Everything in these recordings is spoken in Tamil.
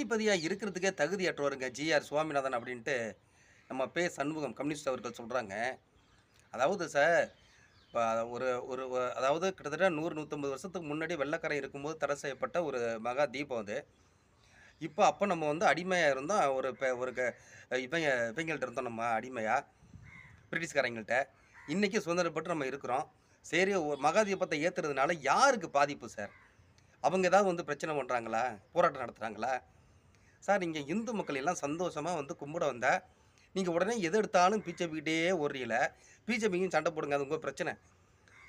நீதிபதியாக இருக்கிறதுக்கே தகுதியற்றவருங்க ஜிஆர் சுவாமிநாதன் அப்படின்ட்டு நம்ம பே சண்முகம் கம்யூனிஸ்ட் அவர்கள் சொல்கிறாங்க அதாவது சார் இப்போ ஒரு ஒரு அதாவது கிட்டத்தட்ட நூறு நூற்றம்பது வருஷத்துக்கு முன்னாடி வெள்ளக்கரை இருக்கும்போது தடை செய்யப்பட்ட ஒரு மகா தீபம் அது. இப்போ அப்போ நம்ம வந்து அடிமையாக இருந்தோம். ஒரு இப்போ ஒரு க இவங்க இவங்கள்ட்ட இருந்தோம் நம்ம அடிமையாக பிரிட்டிஷ்காரங்கள்ட்ட. இன்றைக்கி சுதந்திரப்பட்டு நம்ம இருக்கிறோம். சரி ஒரு மகா தீபத்தை ஏற்றுறதுனால யாருக்கு பாதிப்பு சார்? அவங்க ஏதாவது வந்து பிரச்சனை பண்ணுறாங்களா போராட்டம் நடத்துகிறாங்களா சார் இங்கே இந்து மக்கள் எல்லாம் சந்தோஷமாக வந்து கும்பிட வந்த நீங்கள் உடனே எது எடுத்தாலும் பிஜேபிக்கிட்டே ஓடுறீல பிஜேபிக்கும் சண்டை போடுங்க அது உங்கள் பிரச்சனை.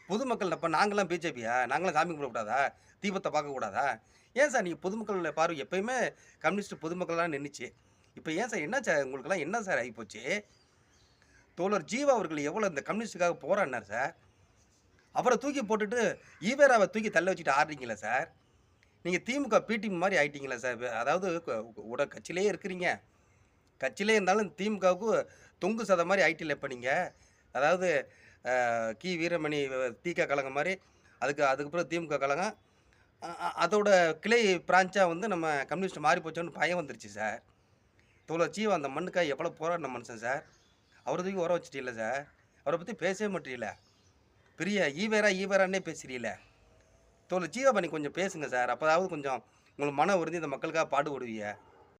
பொதுமக்கள் அப்போ நாங்களாம் பிஜேபியா நாங்களாம் சாமி கும்பிடக்கூடாதா தீபத்தை பார்க்கக்கூடாதா ஏன் சார் நீங்கள் பொதுமக்கள் பார்வை எப்பயுமே கம்யூனிஸ்ட் பொதுமக்கள்லாம் நின்றுச்சு இப்போ ஏன் சார் என்ன சார் உங்களுக்கெல்லாம் என்ன சார் ஆகிப்போச்சு தோழர் ஜீவா அவர்கள் எவ்வளோ இந்த கம்யூனிஸ்டுக்காக போராடினார் சார்? அவரை தூக்கி போட்டுட்டு ஈவேராவை தூக்கி தள்ள வச்சுட்டு ஆடுறீங்களா சார்? நீங்கள் திமுக பிடிஎம் மாதிரி ஆயிட்டீங்களா சார். அதாவது உட கட்சியிலே இருக்கிறீங்க. கட்சியிலே இருந்தாலும் திமுகவுக்கு தொங்கு சதை மாதிரி ஆயிட்டில்ல இப்போ நீங்கள் அதாவது கி. வீரமணி திக கழகம் மாதிரி அதுக்கு அதுக்கப்புறம் திமுக கழகம். அதோட கிளை பிரான்ச்சாக வந்து நம்ம கம்யூனிஸ்ட் மாறி போச்சோன்னு பயம் வந்துருச்சு சார். இவ்வளோ ஜீவா அந்த மண்ணுக்காக எவ்வளோ போராடின மனுஷன் சார். அவரை தூக்கி உர வச்சிட்டீங்களா சார். அவரை பற்றி பேசவே மாட்டீங்கள. பெரிய ஈவேரா ஈவேரான்னே பேசுறீங்களே. தோல் ஜீவா பண்ணி கொஞ்சம் பேசுங்க சார். அப்போதாவது கொஞ்சம் உங்களுக்கு மன உறுதி இந்த மக்களுக்காக பாடுபடுவீங்க.